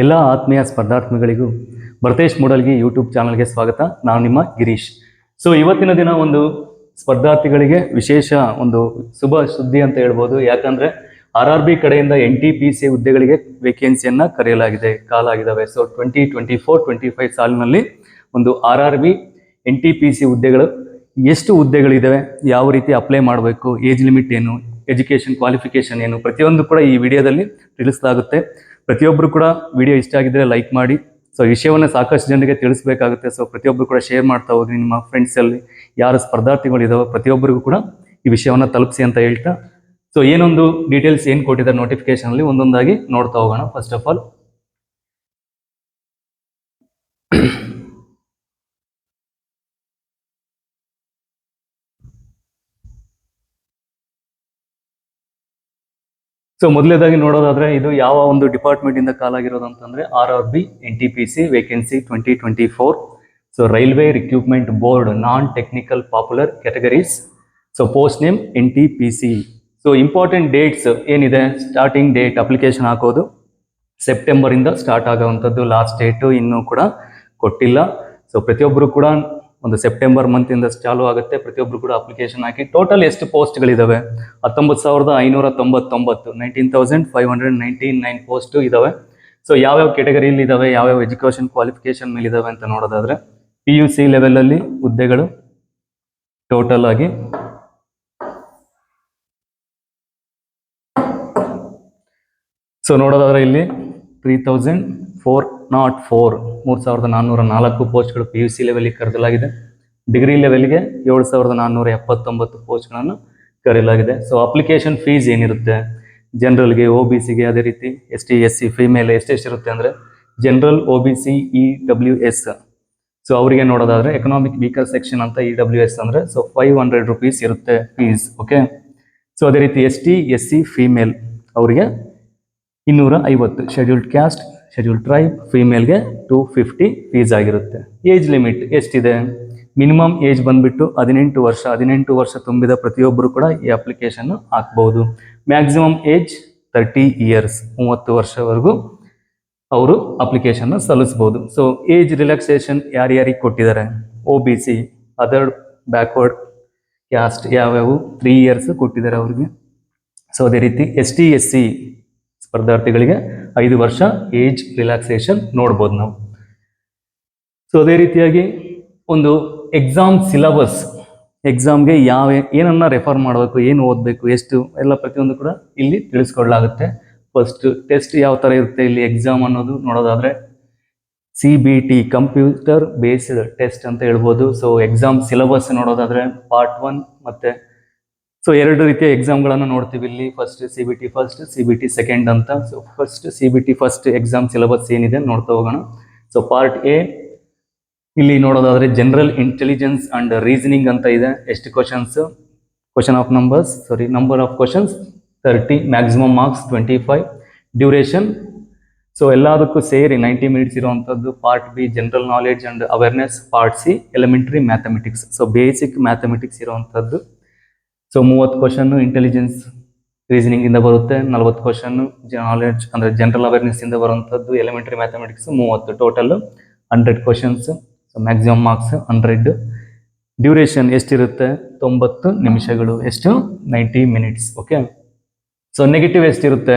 ಎಲ್ಲ ಆತ್ಮೀಯ ಸ್ಪರ್ಧಾರ್ಥಿಗಳಿಗೂ ಭರತೇಶ್ ಮೂಡಲ್ಗಿ ಯೂಟ್ಯೂಬ್ ಚಾನಲ್ಗೆ ಸ್ವಾಗತ. ನಾನು ನಿಮ್ಮ ಗಿರೀಶ್. ಸೊ ಇವತ್ತಿನ ದಿನ ಒಂದು ಸ್ಪರ್ಧಾರ್ಥಿಗಳಿಗೆ ವಿಶೇಷ ಒಂದು ಶುಭ ಸುದ್ದಿ ಅಂತ ಹೇಳ್ಬೋದು. ಯಾಕಂದ್ರೆ ಆರ್ ಆರ್ ಬಿ ಕಡೆಯಿಂದ ಎನ್ ಟಿ ಪಿ ಸಿ ಹುದ್ದೆಗಳಿಗೆ ವೇಕೆನ್ಸಿಯನ್ನು ಕರೆಯಲಾಗಿದೆ. ಕಾಲಾಗಿದ್ದಾವೆ so twenty twenty four twenty five ಸಾಲಿನಲ್ಲಿ ಒಂದು R R B N T P C ಹುದ್ದೆಗಳು ಎಷ್ಟು ಹುದ್ದೆಗಳಿದ್ದಾವೆ ಯಾವ ರೀತಿ ಅಪ್ಲೈ ಮಾಡಬೇಕು? ಏಜ್ ಲಿಮಿಟ್ ಏನು? ಎಜುಕೇಷನ್ ಕ್ವಾಲಿಫಿಕೇಶನ್ ಏನು? ಪ್ರತಿಯೊಂದು ಕೂಡ ಈ ವಿಡಿಯೋದಲ್ಲಿ ತಿಳಿಸಲಾಗುತ್ತೆ. ಪ್ರತಿಯೊಬ್ಬರು ಕೂಡ ವಿಡಿಯೋ ಇಷ್ಟ ಆಗಿದ್ರೆ ಲೈಕ್ ಮಾಡಿ. ಸೊ ವಿಷಯವನ್ನು ಸಾಕಷ್ಟು ಜನರಿಗೆ ತಿಳಿಸಬೇಕಾಗುತ್ತೆ. ಸೊ ಪ್ರತಿಯೊಬ್ಬರು ಕೂಡ ಶೇರ್ ಮಾಡ್ತಾ ಹೋಗಿ ನಿಮ್ಮ ಫ್ರೆಂಡ್ಸಲ್ಲಿ ಯಾರು ಸ್ಪರ್ಧಾರ್ಥಿಗಳು ಇದಾವೆ ಪ್ರತಿಯೊಬ್ಬರಿಗೂ ಕೂಡ ಈ ವಿಷಯವನ್ನು ತಲುಪಿಸಿ ಅಂತ ಹೇಳ್ತಾ. ಸೊ ಏನೊಂದು ಡೀಟೇಲ್ಸ್ ಏನು ಕೊಟ್ಟಿದ್ದಾರೆ ನೋಟಿಫಿಕೇಶನ್ ಅಲ್ಲಿ ಒಂದೊಂದಾಗಿ ನೋಡ್ತಾ ಹೋಗೋಣ. ಫಸ್ಟ್ ಆಫ್ ಆಲ್ ಸೊ ಮೊದಲೇದಾಗಿ ನೋಡೋದಾದ್ರೆ ಇದು ಯಾವ ಒಂದು ಡಿಪಾರ್ಟ್ಮೆಂಟ್ ಇಂದ ಕಾಲ್ ಆಗಿರೋದು ಅಂತಂದ್ರೆ R R B N T P C vacancy twenty twenty four so railway recruitment board non technical popular categories so post name N T P C so important dates ಏನಿದೆ? Starting date application ಹಾಕೋದು. September ಇಂದ start ಆಗೋವಂಥದ್ದು last date ಇನ್ನೂ ಕೂಡ ಕೊಟ್ಟಿಲ್ಲ. So ಪ್ರತಿಯೊಬ್ಬರು ಕೂಡ ಒಂದು ಸೆಪ್ಟೆಂಬರ್ ಮಂತಿಂದ ಚಾಲು ಆಗುತ್ತೆ. ಪ್ರತಿಯೊಬ್ಬರು ಕೂಡ ಅಪ್ಲಿಕೇಶನ್ ಹಾಕಿ ಟೋಟಲ್ ಎಷ್ಟು ಪೋಸ್ಟ್ಗಳಿದಾವೆ ಹತ್ತೊಂಬತ್ತು ಸಾವಿರದ ಐನೂರ ತೊಂಬತ್ತೊಂಬತ್ತು nineteen thousand five hundred nineteen nine post ಇದಾವೆ. ಸೊ ಯಾವ್ಯಾವ ಇದಾವೆ? ಯಾವ್ಯಾವ ಎಜುಕೇಷನ್ ಕ್ವಾಲಿಫಿಕೇಶನ್ ಮೇಲೆ ಅಂತ ನೋಡೋದಾದ್ರೆ ಪಿ ಯು ಸಿ ಲೆವೆಲಲ್ಲಿ ಹುದ್ದೆಗಳು ಟೋಟಲ್ ಆಗಿ ಸೊ ನೋಡೋದಾದ್ರೆ ಇಲ್ಲಿ three thousand four, nought four, ಮೂರು ಸಾವಿರದ ನಾನ್ನೂರ ನಾಲ್ಕು ಪೋಸ್ಟ್ಗಳು ಪಿ ಯು ಸಿ ಲೆವೆಲ್ಗೆ ಕರೆದಲಾಗಿದೆ ಡಿಗ್ರಿ ಲೆವೆಲ್ಗೆ ಏಳು ಸಾವಿರದ ನಾನ್ನೂರ ಎಪ್ಪತ್ತೊಂಬತ್ತು ಪೋಸ್ಟ್ಗಳನ್ನು ಕರೆಯಲಾಗಿದೆ. ಸೊ ಅಪ್ಲಿಕೇಶನ್ ಫೀಸ್ ಏನಿರುತ್ತೆ? ಜನರಲ್ಗೆ ಒ ಬಿ ಸಿಗೆ ಅದೇ ರೀತಿ S T S C female ಎಷ್ಟೆಷ್ಟಿರುತ್ತೆ ಅಂದರೆ general O B C E W S so ಅವರಿಗೆ ನೋಡೋದಾದ್ರೆ ಎಕನಾಮಿಕ್ ವೀಕರ್ ಸೆಕ್ಷನ್ ಅಂತ ಇ ಡಬ್ಲ್ಯೂ ಎಸ್ ಅಂದರೆ ಸೊ ಫೈವ್ ಹಂಡ್ರೆಡ್ ರುಪೀಸ್ ಇರುತ್ತೆ ಫೀಸ್ ಓಕೆ ಸೊ ಅದೇ ರೀತಿ S T S C female ಅವರಿಗೆ ಇನ್ನೂರ ಐವತ್ತು. ಶೆಡ್ಯೂಲ್ಡ್ ಕ್ಯಾಸ್ಟ್ ಶೆಡ್ಯೂಲ್ಡ್ ಟ್ರೈಬ್ ಫೀಮೇಲ್ಗೆ ಟೂ ಫಿಫ್ಟಿ ಫೀಸ್ ಆಗಿರುತ್ತೆ. ಏಜ್ ಲಿಮಿಟ್ ಎಷ್ಟಿದೆ? ಮಿನಿಮಮ್ ಏಜ್ ಬಂದ್ಬಿಟ್ಟು ಹದಿನೆಂಟು ವರ್ಷ ಹದಿನೆಂಟು ವರ್ಷ ತುಂಬಿದ ಪ್ರತಿಯೊಬ್ಬರು ಕೂಡ ಈ ಅಪ್ಲಿಕೇಶನ್ ಹಾಕ್ಬೋದು. ಮ್ಯಾಕ್ಸಿಮಮ್ ಏಜ್ ತರ್ಟಿ ಇಯರ್ಸ್ ಮೂವತ್ತು ವರ್ಷವರೆಗೂ ಅವರು ಅಪ್ಲಿಕೇಶನ್ನ ಸಲ್ಲಿಸ್ಬೋದು. ಸೊ ಏಜ್ ರಿಲ್ಯಾಕ್ಸೇಷನ್ ಯಾರ್ಯಾರಿಗೆ ಕೊಟ್ಟಿದ್ದಾರೆ? O B C other backward caste ಯಾವ್ಯಾವು? ತ್ರೀ ಇಯರ್ಸ್ ಕೊಟ್ಟಿದ್ದಾರೆ ಅವ್ರಿಗೆ. ಸೊ ಅದೇ ರೀತಿ ಎಸ್ ಟಿ ಎಸ್ ಸಿ ಸ್ಪರ್ಧಾರ್ಥಿಗಳಿಗೆ ಐದು ವರ್ಷ ಏಜ್ ರಿಲ್ಯಾಕ್ಸೇಷನ್ ನೋಡ್ಬೋದು ನಾವು. ಸೊ ಅದೇ ರೀತಿಯಾಗಿ ಒಂದು ಎಕ್ಸಾಮ್ ಸಿಲಬಸ್ ಎಕ್ಸಾಮ್ಗೆ ಯಾವ ಏನನ್ನ ರೆಫರ್ ಮಾಡಬೇಕು, ಏನು ಓದಬೇಕು, ಎಷ್ಟು, ಎಲ್ಲ ಪ್ರತಿಯೊಂದು ಕೂಡ ಇಲ್ಲಿ ತಿಳಿಸ್ಕೊಡ್ಲಾಗುತ್ತೆ. ಫಸ್ಟ್ ಟೆಸ್ಟ್ ಯಾವ ಥರ ಇರುತ್ತೆ ಇಲ್ಲಿ ಎಕ್ಸಾಮ್ ಅನ್ನೋದು ನೋಡೋದಾದ್ರೆ C B T computer based test ಅಂತ ಹೇಳ್ಬೋದು. ಸೊ ಎಕ್ಸಾಮ್ ಸಿಲಬಸ್ ನೋಡೋದಾದ್ರೆ ಪಾರ್ಟ್ ಒನ್ ಮತ್ತೆ ಸೊ ಎರಡು ರೀತಿಯ ಎಕ್ಸಾಮ್ಗಳನ್ನು ನೋಡ್ತೀವಿ ಇಲ್ಲಿ. First C B T first C B T second ಅಂತ. So first C B T first exam syllabus ಏನಿದೆ ನೋಡ್ತಾ ಹೋಗೋಣ. ಸೊ ಪಾರ್ಟ್ ಎ ಇಲ್ಲಿ ನೋಡೋದಾದ್ರೆ ಜನರಲ್ ಇಂಟೆಲಿಜೆನ್ಸ್ ಅಂಡ್ ರೀಸನಿಂಗ್ ಅಂತ ಇದೆ. ಎಷ್ಟು questions question of numbers sorry number of questions thirty maximum marks twenty five duration so ಎಲ್ಲದಕ್ಕೂ ಸೇರಿ ನೈಂಟಿ ಮಿನಿಟ್ಸ್ ಇರುವಂಥದ್ದು part B general knowledge and awareness part C elementary mathematics so basic mathematics ಇರುವಂಥದ್ದು so ಮೂವತ್ತು question intelligence reasoning ಇಂದ ಬರುತ್ತೆ, ನಲವತ್ತು question knowledge ಅಂದರೆ general awareness ಇಂದ ಬರುವಂಥದ್ದು ಎಲಿಮೆಂಟರಿ ಮ್ಯಾಥಮೆಟಿಕ್ಸ್ ಮೂವತ್ತು total hundred questions so maximum marks hundred duration ಎಷ್ಟಿರುತ್ತೆ? ತೊಂಬತ್ತು ನಿಮಿಷಗಳು, ಎಷ್ಟು? Ninety minutes okay so negative ಎಷ್ಟಿರುತ್ತೆ?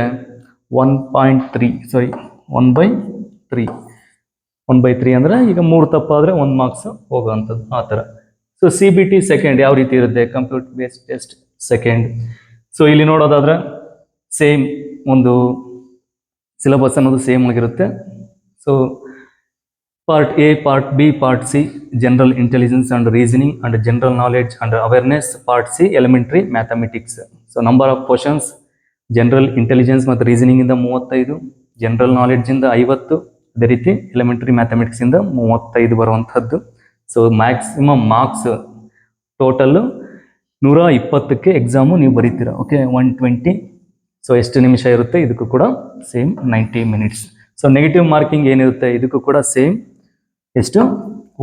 One point three sorry one by three one by three ಅಂದರೆ ಈಗ ಮೂರು ತಪ್ಪಾದರೆ ಒಂದು ಮಾರ್ಕ್ಸ್ ಹೋಗೋವಂಥದ್ದು, ಆ ಥರ. So C B T second ಯಾವ ರೀತಿ ಇರುತ್ತೆ? Computer based test second so ಇಲ್ಲಿ ನೋಡೋದಾದ್ರೆ ಸೇಮ್ ಒಂದು ಸಿಲೆಬಸ್ ಅನ್ನೋದು ಸೇಮ್ ಆಗಿರುತ್ತೆ. So part A part B part C general intelligence and reasoning and general knowledge and awareness part C elementary mathematics so number of questions general intelligence ಮತ್ತು reasoning ಇಂದ ಮೂವತ್ತೈದು general knowledge ಇಂದ ಐವತ್ತು, ಅದೇ ರೀತಿ elementary mathematics ಇಂದ ಮೂವತ್ತೈದು ಬರುವಂಥದ್ದು ಸೊ ಮ್ಯಾಕ್ಸಿಮಮ್ ಮಾರ್ಕ್ಸ್ ಟೋಟಲ್ಲು ನೂರ ಇಪ್ಪತ್ತಕ್ಕೆ ಎಕ್ಸಾಮು ನೀವು ಬರೀತೀರ. ಓಕೆ ಒನ್ ಟ್ವೆಂಟಿ ಸೊ ಎಷ್ಟು ನಿಮಿಷ ಇರುತ್ತೆ? ಇದಕ್ಕೂ ಕೂಡ same ninety minutes so negative marking ಏನಿರುತ್ತೆ? ಇದಕ್ಕೂ ಕೂಡ ಸೇಮ್ ಎಷ್ಟು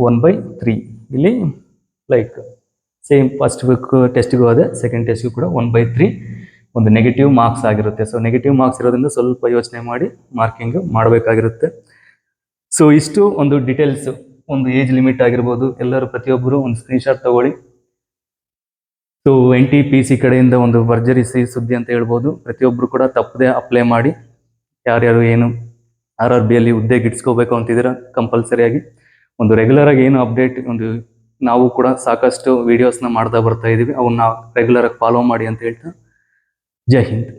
ಒನ್ ಬೈ ತ್ರೀ ಇಲ್ಲಿ ಲೈಕ್ ಸೇಮ್ ಫಸ್ಟ್ ವೀಕ್ ಟೆಸ್ಟಿಗೂ ಅದೇ ಸೆಕೆಂಡ್ ಟೆಸ್ಟ್ಗೂ ಕೂಡ ಒನ್ ಬೈ ತ್ರೀ ಒಂದು ನೆಗೆಟಿವ್ ಮಾರ್ಕ್ಸ್ ಆಗಿರುತ್ತೆ. ಸೊ ನೆಗೆಟಿವ್ ಮಾರ್ಕ್ಸ್ ಇರೋದ್ರಿಂದ ಸ್ವಲ್ಪ ಯೋಚನೆ ಮಾಡಿ ಮಾರ್ಕಿಂಗ್ ಮಾಡಬೇಕಾಗಿರುತ್ತೆ. ಸೊ ಇಷ್ಟು ಒಂದು ಡೀಟೇಲ್ಸ್ ಒಂದು ಏಜ್ ಲಿಮಿಟ್ ಆಗಿರ್ಬೋದು. ಎಲ್ಲರೂ ಪ್ರತಿಯೊಬ್ಬರು ಒಂದು ಸ್ಕ್ರೀನ್ಶಾಟ್ ತಗೊಳ್ಳಿ. So N T P C ಕಡೆಯಿಂದ ಒಂದು ಭರ್ಜರಿ ಸಿಹಿ ಸುದ್ದಿ ಅಂತ ಹೇಳ್ಬೋದು. ಪ್ರತಿಯೊಬ್ಬರು ಕೂಡ ತಪ್ಪದೆ ಅಪ್ಲೈ ಮಾಡಿ. ಯಾರ್ಯಾರು ಏನು ಆರ್ ಆರ್ ಬಿಯಲ್ಲಿ ಹುದ್ದೆಗೆ ಇಟ್ಸ್ಕೋಬೇಕು ಅಂತಿದ್ದೀರ, ಕಂಪಲ್ಸರಿಯಾಗಿ. ಒಂದು ರೆಗ್ಯುಲರ್ ಆಗಿ ಏನು ಅಪ್ಡೇಟ್ ಒಂದು ನಾವು ಕೂಡ ಸಾಕಷ್ಟು ವಿಡಿಯೋಸ್ನ ಮಾಡ್ತಾ ಬರ್ತಾ ಇದ್ದೀವಿ ಅವನ್ನ ರೆಗ್ಯುಲರ್ ಆಗಿ ಫಾಲೋ ಮಾಡಿ ಅಂತ ಹೇಳ್ತಾ, ಜೈ ಹಿಂದ್.